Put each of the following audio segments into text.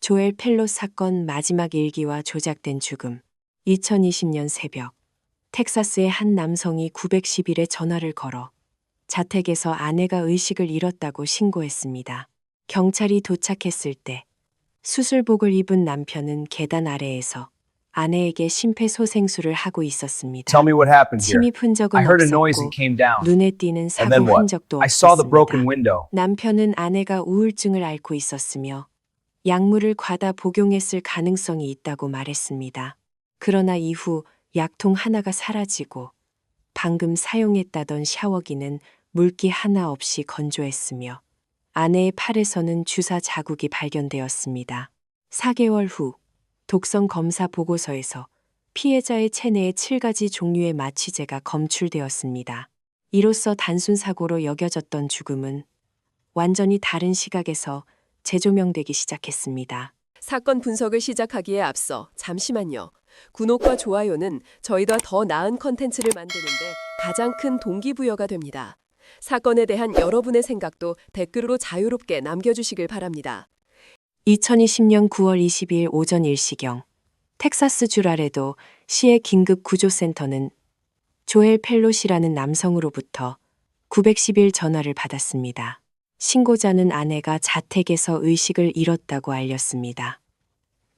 조엘 펠로 사건 마지막 일기와 조작된 죽음. 2020년 새벽, 텍사스의 한 남성이 910일에 전화를 걸어 자택에서 아내가 의식을 잃었다고 신고했습니다. 경찰이 도착했을 때 수술복을 입은 남편은 계단 아래에서 아내에게 심폐소생술을 하고 있었습니다. Tell me what happened here. 침입 흔적은 없었고. 눈에 띄는 사고? 흔적도 없었습니다. 남편은 아내가 우울증을 앓고 있었으며 약물을 과다 복용했을 가능성이 있다고 말했습니다. 그러나 이후 약통 하나가 사라지고 방금 사용했다던 샤워기는 물기 하나 없이 건조했으며 아내의 팔에서는 주사 자국이 발견되었습니다. 4개월 후 독성 검사 보고서에서 피해자의 체내에 7가지 종류의 마취제가 검출되었습니다. 이로써 단순 사고로 여겨졌던 죽음은 완전히 다른 시각에서 재조명되기 시작했습니다. 사건 분석을 시작하기에 앞서 잠시만요. 구독과 좋아요는 저희가 더 나은 컨텐츠를 만드는데 가장 큰 동기부여가 됩니다. 사건에 대한 여러분의 생각도 댓글로 자유롭게 남겨주시길 바랍니다. 2020년 9월 22일 오전 1시경 텍사스 주라레도 시의 긴급 구조센터는 조엘 펠롯이라는 남성으로부터 910일 전화를 받았습니다. 신고자는 아내가 자택에서 의식을 잃었다고 알렸습니다.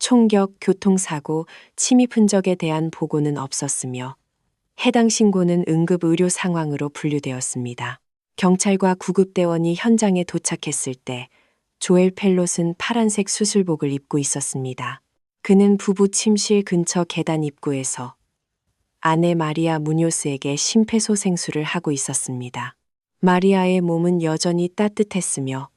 총격, 교통사고, 침입 흔적에 대한 보고는 없었으며 해당 신고는 응급 의료 상황으로 분류되었습니다. 경찰과 구급대원이 현장에 도착했을 때 조엘 펠롯은 파란색 수술복을 입고 있었습니다. 그는 부부 침실 근처 계단 입구에서 아내 마리아 무뇨스에게 심폐소생술을 하고 있었습니다. 마리아의 몸은 여전히 따뜻했으며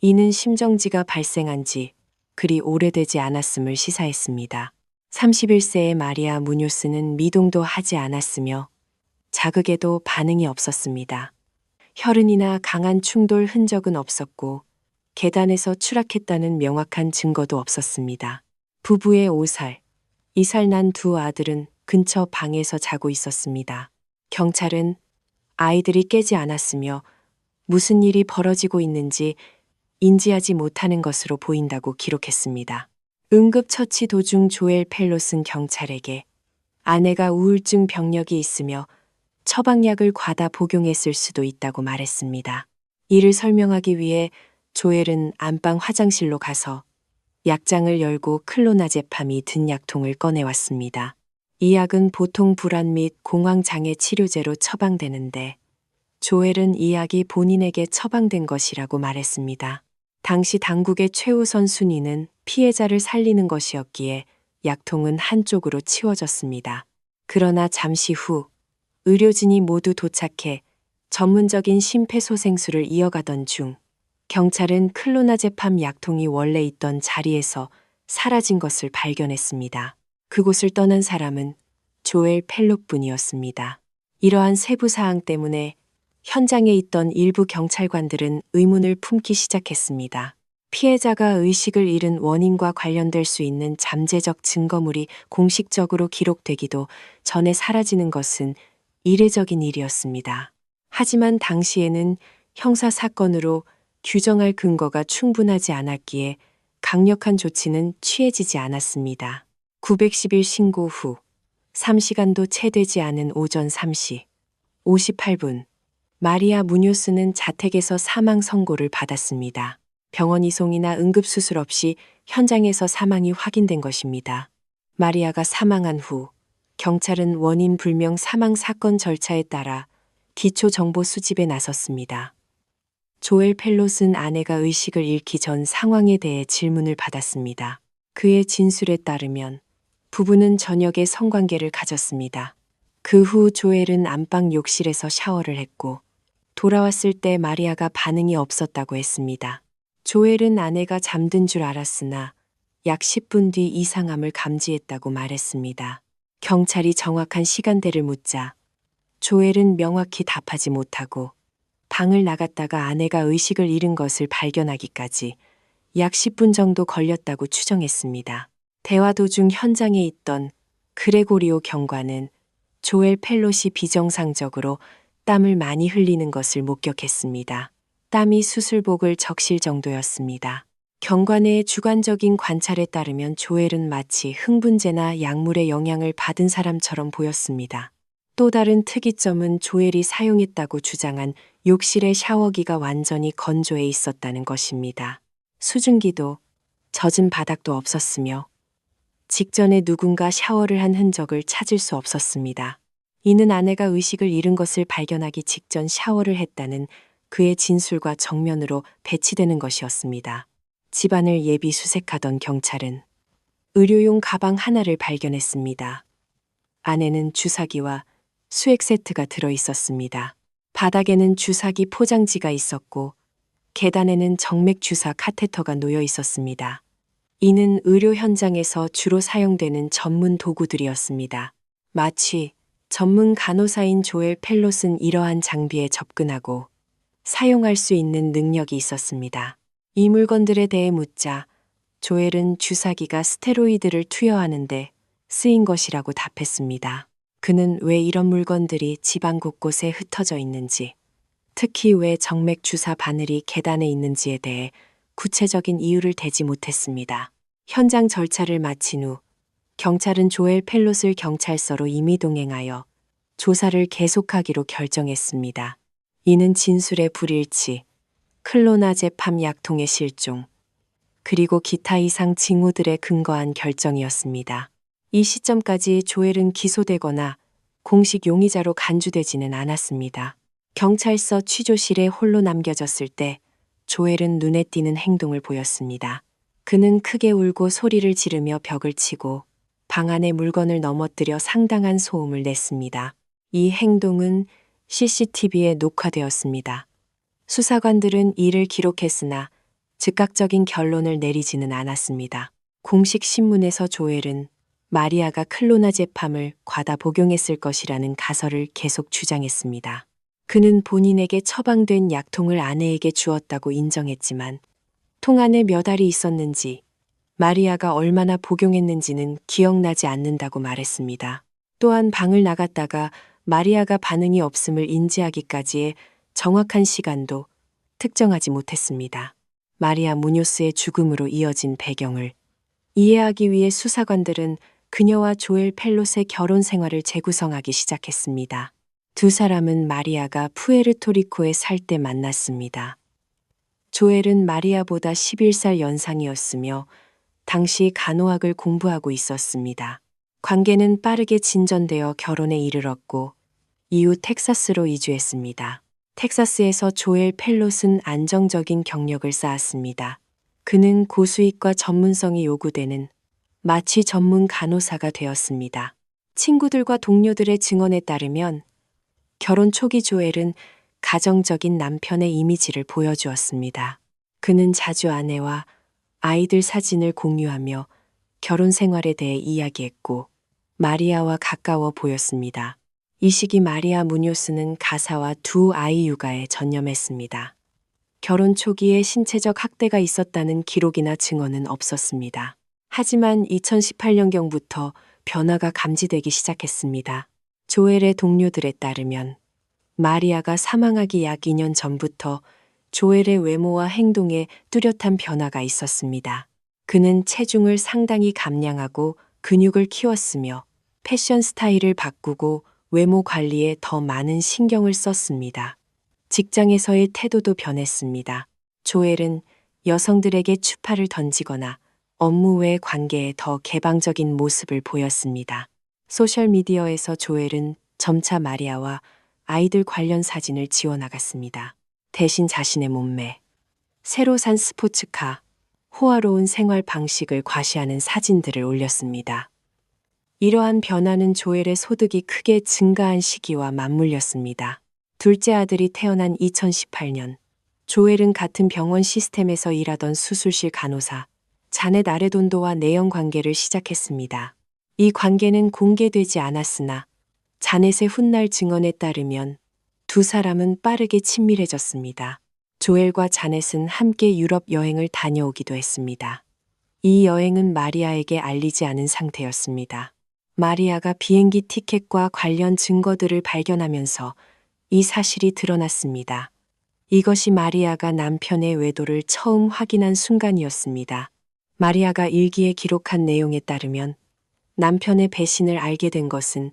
이는 심정지가 발생한 지 그리 오래되지 않았음을 시사했습니다. 31세의 마리아 무뇨스는 미동도 하지 않았으며 자극에도 반응이 없었습니다. 혈흔이나 강한 충돌 흔적은 없었고 계단에서 추락했다는 명확한 증거도 없었습니다. 부부의 5살, 2살 난 두 아들은 근처 방에서 자고 있었습니다. 경찰은 아이들이 깨지 않았으며 무슨 일이 벌어지고 있는지 인지하지 못하는 것으로 보인다고 기록했습니다. 응급처치 도중 조엘 펠롯은 경찰에게 아내가 우울증 병력이 있으며 처방약을 과다 복용했을 수도 있다고 말했습니다. 이를 설명하기 위해 조엘은 안방 화장실로 가서 약장을 열고 클로나제팜이 든 약통을 꺼내왔습니다. 이 약은 보통 불안 및 공황 장애 치료제로 처방되는데 조엘은 이 약이 본인에게 처방된 것이라고 말했습니다. 당시 당국의 최우선 순위는 피해자를 살리는 것이었기에 약통은 한쪽으로 치워졌습니다. 그러나 잠시 후 의료진이 모두 도착해 전문적인 심폐소생술을 이어가던 중 경찰은 클로나제팜 약통이 원래 있던 자리에서 사라진 것을 발견했습니다. 그곳을 떠난 사람은 조엘 펠롯뿐이었습니다. 이러한 세부 사항 때문에 현장에 있던 일부 경찰관들은 의문을 품기 시작했습니다. 피해자가 의식을 잃은 원인과 관련될 수 있는 잠재적 증거물이 공식적으로 기록되기도 전에 사라지는 것은 이례적인 일이었습니다. 하지만 당시에는 형사 사건으로 규정할 근거가 충분하지 않았기에 강력한 조치는 취해지지 않았습니다. 910일 신고 후 3시간도 채 되지 않은 오전 3시 58분 마리아 무뇨스는 자택에서 사망 선고를 받았습니다. 병원 이송이나 응급수술 없이 현장에서 사망이 확인된 것입니다. 마리아가 사망한 후 경찰은 원인 불명 사망 사건 절차에 따라 기초 정보 수집에 나섰습니다. 조엘 펠롯은 아내가 의식을 잃기 전 상황에 대해 질문을 받았습니다. 그의 진술에 따르면 부부는 저녁에 성관계를 가졌습니다. 그 후 조엘은 안방 욕실에서 샤워를 했고 돌아왔을 때 마리아가 반응이 없었다고 했습니다. 조엘은 아내가 잠든 줄 알았으나 약 10분 뒤 이상함을 감지했다고 말했습니다. 경찰이 정확한 시간대를 묻자 조엘은 명확히 답하지 못하고 방을 나갔다가 아내가 의식을 잃은 것을 발견하기까지 약 10분 정도 걸렸다고 추정했습니다. 대화 도중 현장에 있던 그레고리오 경관은 조엘 펠롯이 비정상적으로 땀을 많이 흘리는 것을 목격했습니다. 땀이 수술복을 적실 정도였습니다. 경관의 주관적인 관찰에 따르면 조엘은 마치 흥분제나 약물의 영향을 받은 사람처럼 보였습니다. 또 다른 특이점은 조엘이 사용했다고 주장한 욕실의 샤워기가 완전히 건조해 있었다는 것입니다. 수증기도 젖은 바닥도 없었으며 직전에 누군가 샤워를 한 흔적을 찾을 수 없었습니다. 이는 아내가 의식을 잃은 것을 발견하기 직전 샤워를 했다는 그의 진술과 정면으로 배치되는 것이었습니다. 집안을 예비 수색하던 경찰은 의료용 가방 하나를 발견했습니다. 안에는 주사기와 수액 세트가 들어 있었습니다. 바닥에는 주사기 포장지가 있었고 계단에는 정맥 주사 카테터가 놓여 있었습니다. 이는 의료 현장에서 주로 사용되는 전문 도구들이었습니다. 마치 전문 간호사인 조엘 펠롯은 이러한 장비에 접근하고 사용할 수 있는 능력이 있었습니다. 이 물건들에 대해 묻자 조엘은 주사기가 스테로이드를 투여하는데 쓰인 것이라고 답했습니다. 그는 왜 이런 물건들이 집안 곳곳에 흩어져 있는지, 특히 왜 정맥 주사 바늘이 계단에 있는지에 대해 구체적인 이유를 대지 못했습니다. 현장 절차를 마친 후 경찰은 조엘 펠롯을 경찰서로 임의 동행하여 조사를 계속하기로 결정했습니다. 이는 진술의 불일치, 클로나제팜 약통의 실종, 그리고 기타 이상 징후들에 근거한 결정이었습니다. 이 시점까지 조엘은 기소되거나 공식 용의자로 간주되지는 않았습니다. 경찰서 취조실에 홀로 남겨졌을 때 조엘은 눈에 띄는 행동을 보였습니다. 그는 크게 울고 소리를 지르며 벽을 치고 방 안의 물건을 넘어뜨려 상당한 소음을 냈습니다. 이 행동은 CCTV에 녹화되었습니다. 수사관들은 이를 기록했으나 즉각적인 결론을 내리지는 않았습니다. 공식 신문에서 조엘은 마리아가 클로나 제팜을 과다 복용했을 것이라는 가설을 계속 주장했습니다. 그는 본인에게 처방된 약통을 아내에게 주었다고 인정했지만 통 안에 몇 알이 있었는지 마리아가 얼마나 복용했는지는 기억나지 않는다고 말했습니다. 또한 방을 나갔다가 마리아가 반응이 없음을 인지하기까지의 정확한 시간도 특정하지 못했습니다. 마리아 무뇨스의 죽음으로 이어진 배경을 이해하기 위해 수사관들은 그녀와 조엘 펠롯의 결혼 생활을 재구성하기 시작했습니다. 두 사람은 마리아가 푸에르토리코에 살 때 만났습니다. 조엘은 마리아보다 11살 연상이었으며 당시 간호학을 공부하고 있었습니다. 관계는 빠르게 진전되어 결혼에 이르렀고 이후 텍사스로 이주했습니다. 텍사스에서 조엘 펠롯은 안정적인 경력을 쌓았습니다. 그는 고수익과 전문성이 요구되는 마취 전문 간호사가 되었습니다. 친구들과 동료들의 증언에 따르면 결혼 초기 조엘은 가정적인 남편의 이미지를 보여주었습니다. 그는 자주 아내와 아이들 사진을 공유하며 결혼 생활에 대해 이야기했고 마리아와 가까워 보였습니다. 이 시기 마리아 무뇨스는 가사와 두 아이 육아에 전념했습니다. 결혼 초기에 신체적 학대가 있었다는 기록이나 증언은 없었습니다. 하지만 2018년경부터 변화가 감지되기 시작했습니다. 조엘의 동료들에 따르면 마리아가 사망하기 약 2년 전부터 조엘의 외모와 행동에 뚜렷한 변화가 있었습니다. 그는 체중을 상당히 감량하고 근육을 키웠으며 패션 스타일을 바꾸고 외모 관리에 더 많은 신경을 썼습니다. 직장에서의 태도도 변했습니다. 조엘은 여성들에게 추파를 던지거나 업무 외 관계에 더 개방적인 모습을 보였습니다. 소셜미디어에서 조엘은 점차 마리아와 아이들 관련 사진을 지워나갔습니다. 대신 자신의 몸매, 새로 산 스포츠카, 호화로운 생활 방식을 과시하는 사진들을 올렸습니다. 이러한 변화는 조엘의 소득이 크게 증가한 시기와 맞물렸습니다. 둘째 아들이 태어난 2018년, 조엘은 같은 병원 시스템에서 일하던 수술실 간호사, 자넷 아레돈도와 내연 관계를 시작했습니다. 이 관계는 공개되지 않았으나 자넷의 훗날 증언에 따르면 두 사람은 빠르게 친밀해졌습니다. 조엘과 자넷은 함께 유럽 여행을 다녀오기도 했습니다. 이 여행은 마리아에게 알리지 않은 상태였습니다. 마리아가 비행기 티켓과 관련 증거들을 발견하면서 이 사실이 드러났습니다. 이것이 마리아가 남편의 외도를 처음 확인한 순간이었습니다. 마리아가 일기에 기록한 내용에 따르면 남편의 배신을 알게 된 것은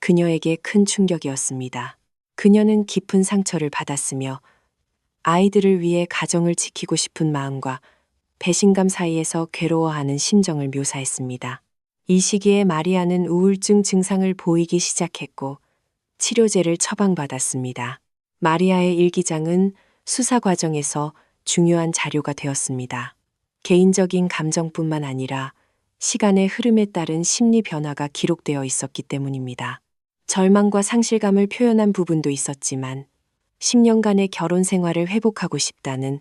그녀에게 큰 충격이었습니다. 그녀는 깊은 상처를 받았으며 아이들을 위해 가정을 지키고 싶은 마음과 배신감 사이에서 괴로워하는 심정을 묘사했습니다. 이 시기에 마리아는 우울증 증상을 보이기 시작했고 치료제를 처방받았습니다. 마리아의 일기장은 수사 과정에서 중요한 자료가 되었습니다. 개인적인 감정뿐만 아니라 시간의 흐름에 따른 심리 변화가 기록되어 있었기 때문입니다. 절망과 상실감을 표현한 부분도 있었지만 10년간의 결혼 생활을 회복하고 싶다는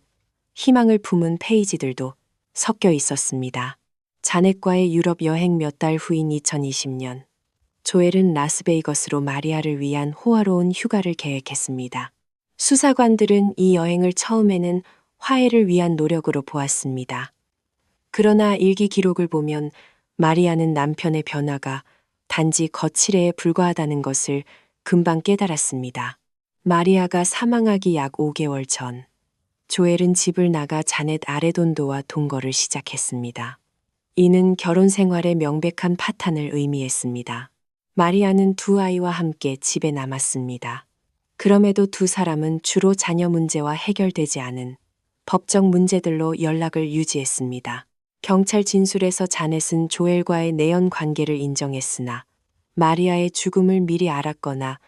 희망을 품은 페이지들도 섞여 있었습니다. 자넷과의 유럽 여행 몇 달 후인 2020년, 조엘은 라스베이거스로 마리아를 위한 호화로운 휴가를 계획했습니다. 수사관들은 이 여행을 처음에는 화해를 위한 노력으로 보았습니다. 그러나 일기 기록을 보면 마리아는 남편의 변화가 단지 거칠애에 불과하다는 것을 금방 깨달았습니다. 마리아가 사망하기 약 5개월 전, 조엘은 집을 나가 자넷 아레돈도와 동거를 시작했습니다. 이는 결혼 생활의 명백한 파탄을 의미했습니다. 마리아는 두 아이와 함께 집에 남았습니다. 그럼에도 두 사람은 주로 자녀 문제와 해결되지 않은 법적 문제들로 연락을 유지했습니다. 경찰 진술에서 자넷은 조엘과의 내연 관계를 인정했으나 마리아의 죽음을 미리 알았거나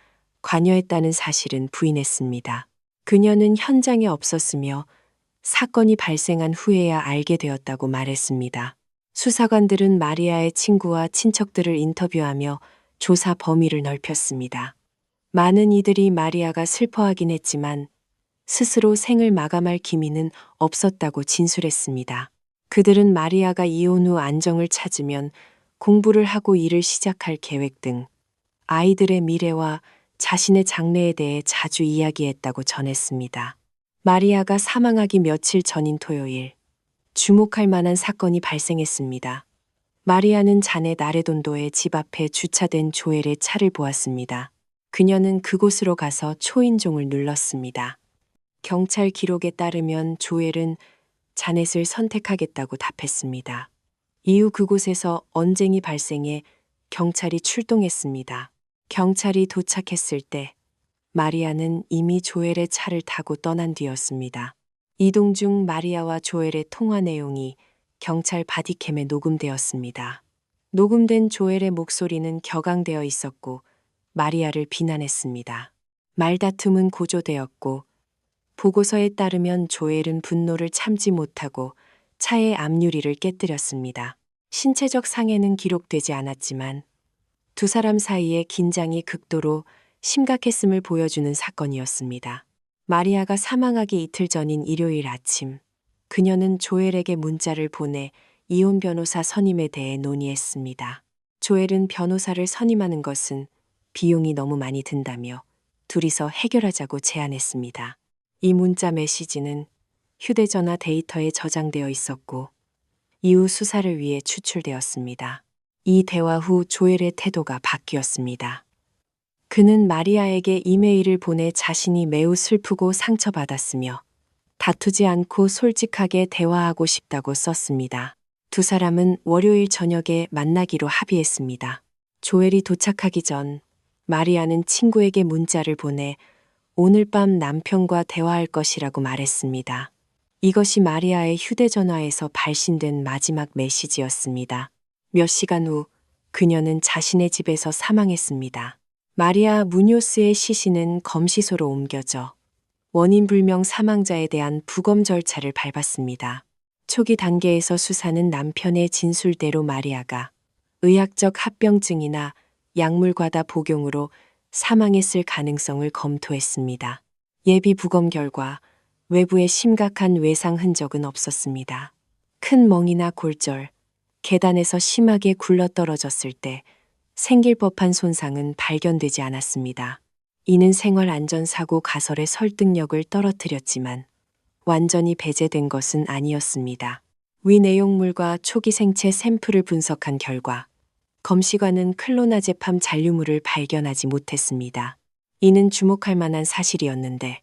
관여했다는 사실은 부인했습니다. 그녀는 현장에 없었으며 사건이 발생한 후에야 알게 되었다고 말했습니다. 수사관들은 마리아의 친구와 친척들을 인터뷰하며 조사 범위를 넓혔습니다. 많은 이들이 마리아가 슬퍼하긴 했지만 스스로 생을 마감할 기미는 없었다고 진술했습니다. 그들은 마리아가 이혼 후 안정을 찾으면 공부를 하고 일을 시작할 계획 등 아이들의 미래와 자신의 장래에 대해 자주 이야기했다고 전했습니다. 마리아가 사망하기 며칠 전인 토요일, 주목할 만한 사건이 발생했습니다. 마리아는 자네 나레돈도의 집 앞에 주차된 조엘의 차를 보았습니다. 그녀는 그곳으로 가서 초인종을 눌렀습니다. 경찰 기록에 따르면 조엘은 자넷을 선택하겠다고 답했습니다. 이후 그곳에서 언쟁이 발생해 경찰이 출동했습니다. 경찰이 도착했을 때 마리아는 이미 조엘의 차를 타고 떠난 뒤였습니다. 이동 중 마리아와 조엘의 통화 내용이 경찰 바디캠에 녹음되었습니다. 녹음된 조엘의 목소리는 격앙되어 있었고 마리아를 비난했습니다. 말다툼은 고조되었고 보고서에 따르면 조엘은 분노를 참지 못하고 차의 앞유리를 깨뜨렸습니다. 신체적 상해는 기록되지 않았지만 두 사람 사이의 긴장이 극도로 심각했음을 보여주는 사건이었습니다. 마리아가 사망하기 이틀 전인 일요일 아침, 그녀는 조엘에게 문자를 보내 이혼 변호사 선임에 대해 논의했습니다. 조엘은 변호사를 선임하는 것은 비용이 너무 많이 든다며 둘이서 해결하자고 제안했습니다. 이 문자 메시지는 휴대전화 데이터에 저장되어 있었고 이후 수사를 위해 추출되었습니다. 이 대화 후 조엘의 태도가 바뀌었습니다. 그는 마리아에게 이메일을 보내 자신이 매우 슬프고 상처받았으며 다투지 않고 솔직하게 대화하고 싶다고 썼습니다. 두 사람은 월요일 저녁에 만나기로 합의했습니다. 조엘이 도착하기 전 마리아는 친구에게 문자를 보내 오늘 밤 남편과 대화할 것이라고 말했습니다. 이것이 마리아의 휴대전화에서 발신된 마지막 메시지였습니다. 몇 시간 후 그녀는 자신의 집에서 사망했습니다. 마리아 무뇨스의 시신은 검시소로 옮겨져 원인 불명 사망자에 대한 부검 절차를 밟았습니다. 초기 단계에서 수사는 남편의 진술대로 마리아가 의학적 합병증이나 약물 과다 복용으로 사망했을 가능성을 검토했습니다. 예비 부검 결과 외부에 심각한 외상 흔적은 없었습니다. 큰 멍이나 골절, 계단에서 심하게 굴러떨어졌을 때 생길 법한 손상은 발견되지 않았습니다. 이는 생활 안전사고 가설의 설득력을 떨어뜨렸지만 완전히 배제된 것은 아니었습니다. 위 내용물과 초기 생체 샘플을 분석한 결과 검시관은 클로나제팜 잔류물을 발견하지 못했습니다. 이는 주목할 만한 사실이었는데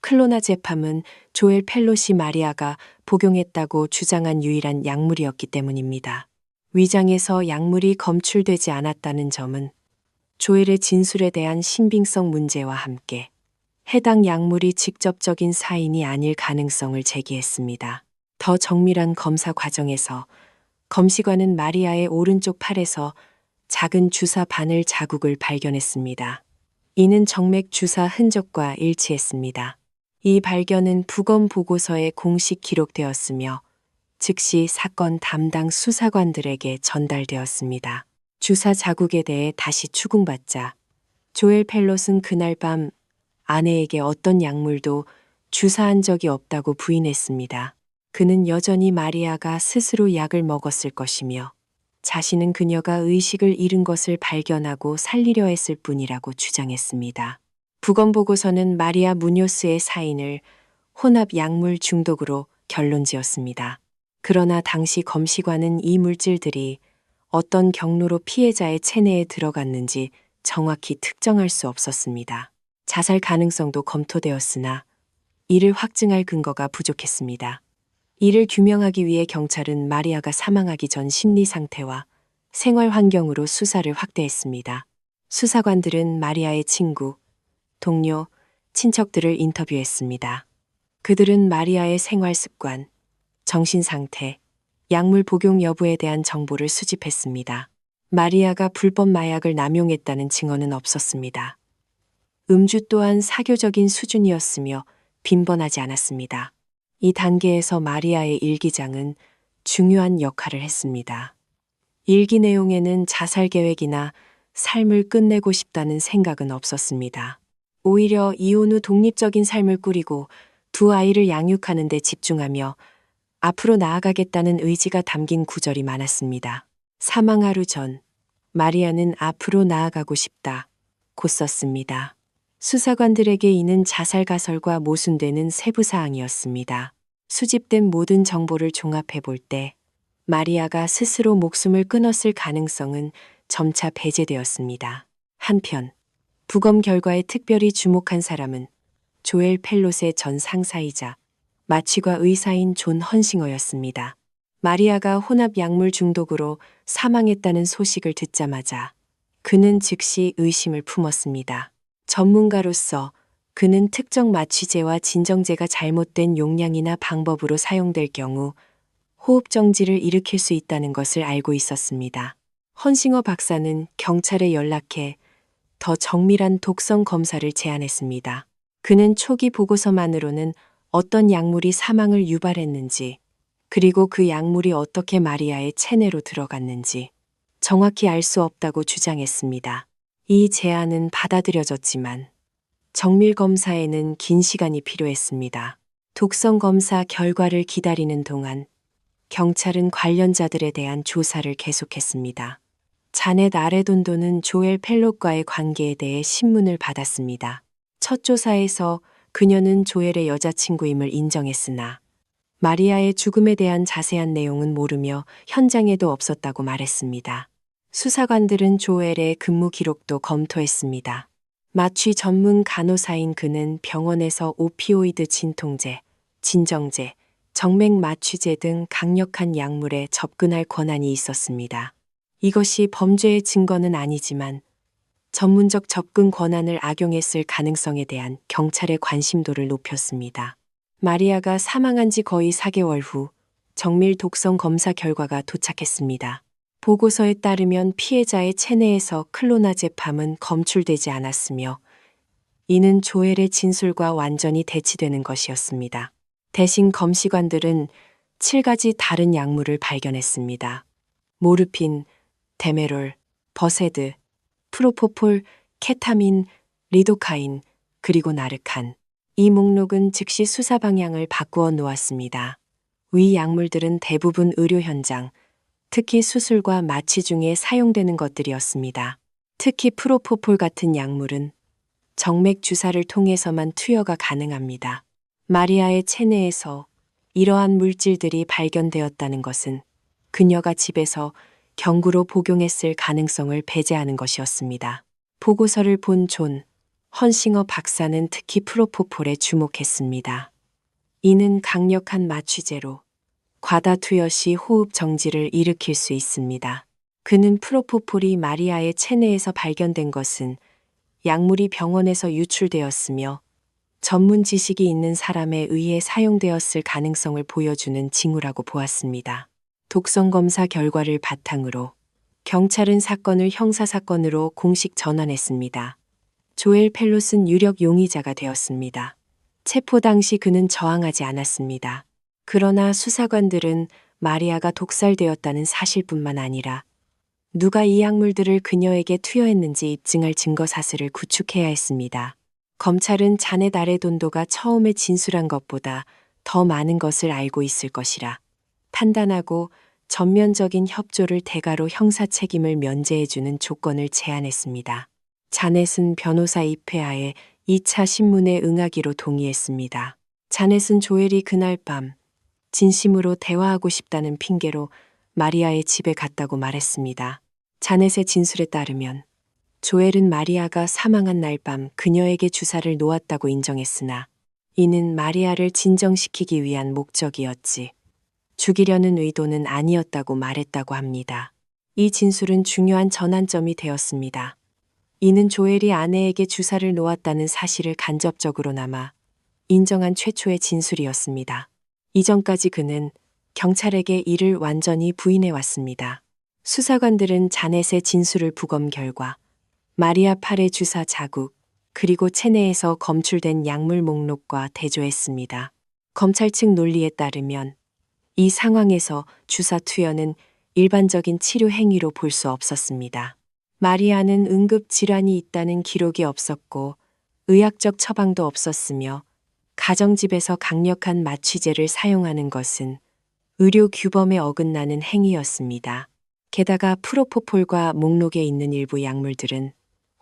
클로나제팜은 조엘 펠로시 마리아가 복용했다고 주장한 유일한 약물이었기 때문입니다. 위장에서 약물이 검출되지 않았다는 점은 조엘의 진술에 대한 신빙성 문제와 함께 해당 약물이 직접적인 사인이 아닐 가능성을 제기했습니다. 더 정밀한 검사 과정에서 검시관은 마리아의 오른쪽 팔에서 작은 주사 바늘 자국을 발견했습니다. 이는 정맥 주사 흔적과 일치했습니다. 이 발견은 부검 보고서에 공식 기록되었으며 즉시 사건 담당 수사관들에게 전달되었습니다. 주사 자국에 대해 다시 추궁받자 조엘 펠롯은 그날 밤 아내에게 어떤 약물도 주사한 적이 없다고 부인했습니다. 그는 여전히 마리아가 스스로 약을 먹었을 것이며 자신은 그녀가 의식을 잃은 것을 발견하고 살리려 했을 뿐이라고 주장했습니다. 부검 보고서는 마리아 무뇨스의 사인을 혼합 약물 중독으로 결론 지었습니다. 그러나 당시 검시관은 이 물질들이 어떤 경로로 피해자의 체내에 들어갔는지 정확히 특정할 수 없었습니다. 자살 가능성도 검토되었으나 이를 확증할 근거가 부족했습니다. 이를 규명하기 위해 경찰은 마리아가 사망하기 전 심리 상태와 생활 환경으로 수사를 확대했습니다. 수사관들은 마리아의 친구, 동료, 친척들을 인터뷰했습니다. 그들은 마리아의 생활 습관, 정신 상태, 약물 복용 여부에 대한 정보를 수집했습니다. 마리아가 불법 마약을 남용했다는 증언은 없었습니다. 음주 또한 사교적인 수준이었으며 빈번하지 않았습니다. 이 단계에서 마리아의 일기장은 중요한 역할을 했습니다. 일기 내용에는 자살 계획이나 삶을 끝내고 싶다는 생각은 없었습니다. 오히려 이혼 후 독립적인 삶을 꾸리고 두 아이를 양육하는 데 집중하며 앞으로 나아가겠다는 의지가 담긴 구절이 많았습니다. 사망 하루 전, 마리아는 앞으로 나아가고 싶다. 고 썼습니다. 수사관들에게 이는 자살 가설과 모순되는 세부 사항이었습니다. 수집된 모든 정보를 종합해 볼 때 마리아가 스스로 목숨을 끊었을 가능성은 점차 배제되었습니다. 한편 부검 결과에 특별히 주목한 사람은 조엘 펠롯의 전 상사이자 마취과 의사인 존 헌싱어였습니다. 마리아가 혼합 약물 중독으로 사망했다는 소식을 듣자마자 그는 즉시 의심을 품었습니다. 전문가로서 그는 특정 마취제와 진정제가 잘못된 용량이나 방법으로 사용될 경우 호흡 정지를 일으킬 수 있다는 것을 알고 있었습니다. 헌싱어 박사는 경찰에 연락해 더 정밀한 독성 검사를 제안했습니다. 그는 초기 보고서만으로는 어떤 약물이 사망을 유발했는지, 그리고 그 약물이 어떻게 마리아의 체내로 들어갔는지 정확히 알 수 없다고 주장했습니다. 이 제안은 받아들여졌지만 정밀 검사에는 긴 시간이 필요했습니다. 독성 검사 결과를 기다리는 동안 경찰은 관련자들에 대한 조사를 계속했습니다. 자넷 아레돈도는 조엘 펠롯과의 관계에 대해 신문을 받았습니다. 첫 조사에서 그녀는 조엘의 여자친구임을 인정했으나 마리아의 죽음에 대한 자세한 내용은 모르며 현장에도 없었다고 말했습니다. 수사관들은 조엘의 근무 기록도 검토했습니다. 마취 전문 간호사인 그는 병원에서 오피오이드 진통제, 진정제, 정맥 마취제 등 강력한 약물에 접근할 권한이 있었습니다. 이것이 범죄의 증거는 아니지만 전문적 접근 권한을 악용했을 가능성에 대한 경찰의 관심도를 높였습니다. 마리아가 사망한 지 거의 4개월 후 정밀 독성 검사 결과가 도착했습니다. 보고서에 따르면 피해자의 체내에서 클로나제팜은 검출되지 않았으며 이는 조엘의 진술과 완전히 대치되는 것이었습니다. 대신 검시관들은 7가지 다른 약물을 발견했습니다. 모르핀, 데메롤, 버세드, 프로포폴, 케타민, 리도카인, 그리고 나르칸. 이 목록은 즉시 수사 방향을 바꾸어 놓았습니다. 위 약물들은 대부분 의료 현장, 특히 수술과 마취 중에 사용되는 것들이었습니다. 특히 프로포폴 같은 약물은 정맥 주사를 통해서만 투여가 가능합니다. 마리아의 체내에서 이러한 물질들이 발견되었다는 것은 그녀가 집에서 경구로 복용했을 가능성을 배제하는 것이었습니다. 보고서를 본 존, 헌싱어 박사는 특히 프로포폴에 주목했습니다. 이는 강력한 마취제로 과다 투여 시 호흡 정지를 일으킬 수 있습니다. 그는 프로포폴이 마리아의 체내에서 발견된 것은 약물이 병원에서 유출되었으며 전문 지식이 있는 사람에 의해 사용되었을 가능성을 보여주는 징후라고 보았습니다. 독성 검사 결과를 바탕으로 경찰은 사건을 형사사건으로 공식 전환했습니다. 조엘 펠롯은 유력 용의자가 되었습니다. 체포 당시 그는 저항하지 않았습니다. 그러나 수사관들은 마리아가 독살되었다는 사실뿐만 아니라 누가 이 약물들을 그녀에게 투여했는지 입증할 증거 사슬을 구축해야 했습니다. 검찰은 자넷 아레돈도가 처음에 진술한 것보다 더 많은 것을 알고 있을 것이라 판단하고 전면적인 협조를 대가로 형사 책임을 면제해주는 조건을 제안했습니다. 자넷은 변호사 입회하에 2차 신문에 응하기로 동의했습니다. 자넷은 조엘이 그날 밤 진심으로 대화하고 싶다는 핑계로 마리아의 집에 갔다고 말했습니다. 자넷의 진술에 따르면 조엘은 마리아가 사망한 날 밤 그녀에게 주사를 놓았다고 인정했으나 이는 마리아를 진정시키기 위한 목적이었지 죽이려는 의도는 아니었다고 말했다고 합니다. 이 진술은 중요한 전환점이 되었습니다. 이는 조엘이 아내에게 주사를 놓았다는 사실을 간접적으로나마 인정한 최초의 진술이었습니다. 이전까지 그는 경찰에게 이를 완전히 부인해 왔습니다. 수사관들은 자넷의 진술을 부검 결과 마리아 팔의 주사 자국 그리고 체내에서 검출된 약물 목록과 대조했습니다. 검찰 측 논리에 따르면 이 상황에서 주사 투여는 일반적인 치료 행위로 볼 수 없었습니다. 마리아는 응급 질환이 있다는 기록이 없었고 의학적 처방도 없었으며 가정집에서 강력한 마취제를 사용하는 것은 의료 규범에 어긋나는 행위였습니다. 게다가 프로포폴과 목록에 있는 일부 약물들은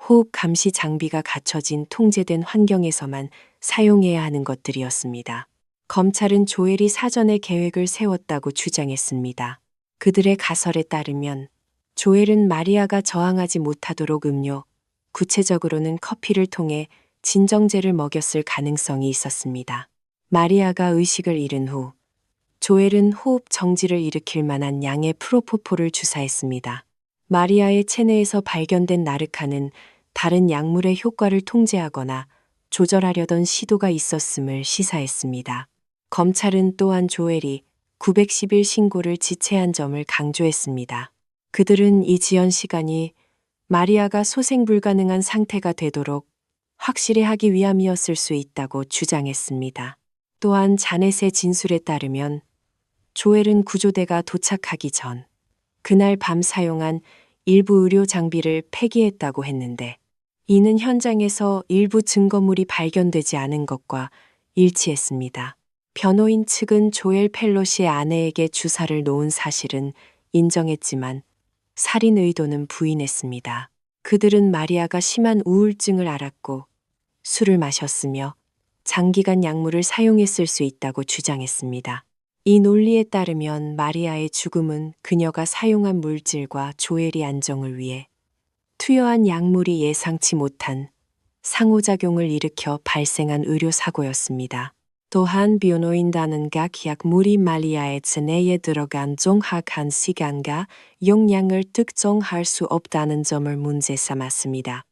호흡 감시 장비가 갖춰진 통제된 환경에서만 사용해야 하는 것들이었습니다. 검찰은 조엘이 사전에 계획을 세웠다고 주장했습니다. 그들의 가설에 따르면 조엘은 마리아가 저항하지 못하도록 음료, 구체적으로는 커피를 통해 진정제를 먹였을 가능성이 있었습니다. 마리아가 의식을 잃은 후 조엘은 호흡 정지를 일으킬 만한 양의 프로포폴을 주사했습니다. 마리아의 체내에서 발견된 나르카는 다른 약물의 효과를 통제하거나 조절하려던 시도가 있었음을 시사했습니다. 검찰은 또한 조엘이 910일 신고를 지체한 점을 강조했습니다. 그들은 이 지연 시간이 마리아가 소생 불가능한 상태가 되도록 확실히 하기 위함이었을 수 있다고 주장했습니다. 또한 자넷의 진술에 따르면 조엘은 구조대가 도착하기 전 그날 밤 사용한 일부 의료 장비를 폐기했다고 했는데 이는 현장에서 일부 증거물이 발견되지 않은 것과 일치했습니다. 변호인 측은 조엘 펠롯의 아내에게 주사를 놓은 사실은 인정했지만 살인 의도는 부인했습니다. 그들은 마리아가 심한 우울증을 앓았고 술을 마셨으며 장기간 약물을 사용했을 수 있다고 주장했습니다. 이 논리에 따르면 마리아의 죽음은 그녀가 사용한 물질과 조엘이 안정을 위해 투여한 약물이 예상치 못한 상호작용을 일으켜 발생한 의료사고였습니다. 또한 변호인단은 각 약물이 마리아의 체내에 들어간 정확한 시간과 용량을 특정할 수 없다는 점을 문제 삼았습니다.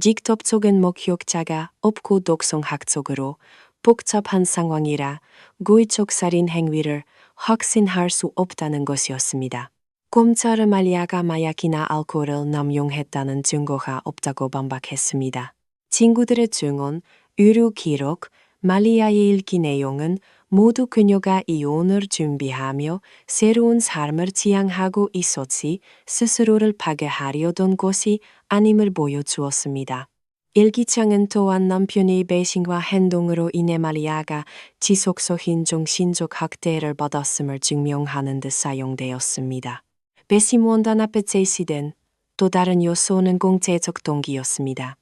직접적인 목격자가 없고 독성학적으로 복잡한 상황이라 고의적 살인 행위를 확신할 수 없다는 것이었습니다. 검찰은 마리아가 마약이나 알코올을 남용했다는 증거가 없다고 반박했습니다. 친구들의 증언, 의료 기록, 말리아의 일기 내용은 모두 그녀가 이혼을 준비하며 새로운 삶을 지향하고 있었지 스스로를 파괴하려던 것이 아님을 보여주었습니다. 일기장은 또한 남편의 배신과 행동으로 인해 마리아가 지속적인 정신적 학대를 받았음을 증명하는 데 사용되었습니다. 배신 원단 앞에 제시된 또 다른 요소는 공제적 동기였습니다.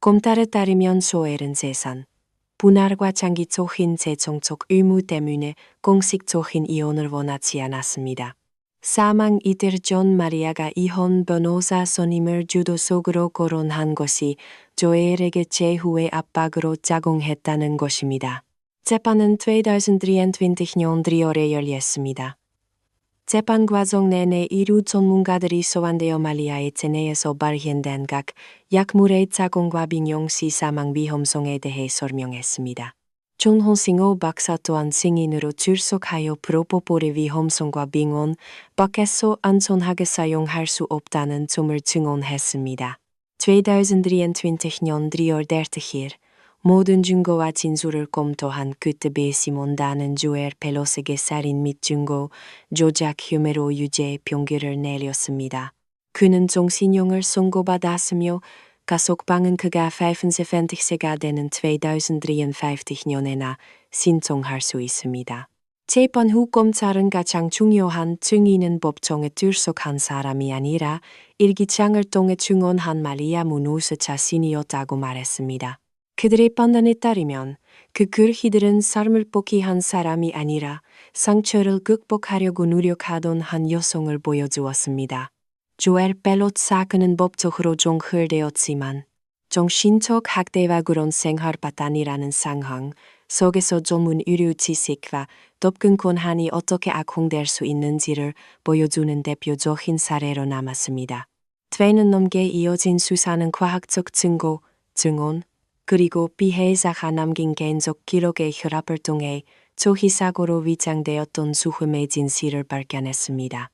검찰에 따르면 소엘은 재산, 분할과 장기적인 재정적 의무 때문에 공식적인 이혼을 원하지 않았습니다. 사망 이틀 전 마리아가 이혼 변호사 선임을 주도속으로 거론한 것이 조엘에게 제후의 압박으로 작용했다는 것입니다. 재판은 2023년 3월에 열렸습니다. 재판 과정 내내 이루 전문가들이 소환되어 말리아의 체내에서 발현된 각 약물의 작용과 빙용 시 사망 위험성에 대해 설명했습니다. 존 혼싱호 박사 또한 증인으로 출석하여 프로포폴의 위험성과 빙온, 밖에서 안전하게 사용할 수 없다는 점을 증언했습니다. 2023년 3월 30일 모든 증거와 진술을 검토한 끝에 배심원단은 조엘 펠로스에게 살인 및 증거 조작 혐의로 유죄 평결을 내렸습니다. 그는 정신형을 선고받았으며 가석방은 그가 75세가 되는 2053년에나 신청할 수 있습니다. 재판 후 검찰은 가장 중요한 증인은 법정에 출석한 사람이 아니라 일기장을 통해 증언한 말리아 무누스 자신이었다고 말했습니다. 그들의 판단에 따르면 그 글희들은 삶을 포기한 사람이 아니라 상처를 극복하려고 노력하던 한 여성을 보여주었습니다. 조엘 벨롯 사건은 법적으로 종결되었지만 정신적 학대와 그런 생활 바탕이라는 상황 속에서 전문 의료 지식과 접근 권한이 어떻게 악용될 수 있는지를 보여주는 대표적인 사례로 남았습니다. 2년 넘게 이어진 수사는 과학적 증거, 증언, 그리고 피해자가 남긴 개인적 기록의 혈압을 통해 초희 사고로 위장되었던 수흠의 진실을 발견했습니다.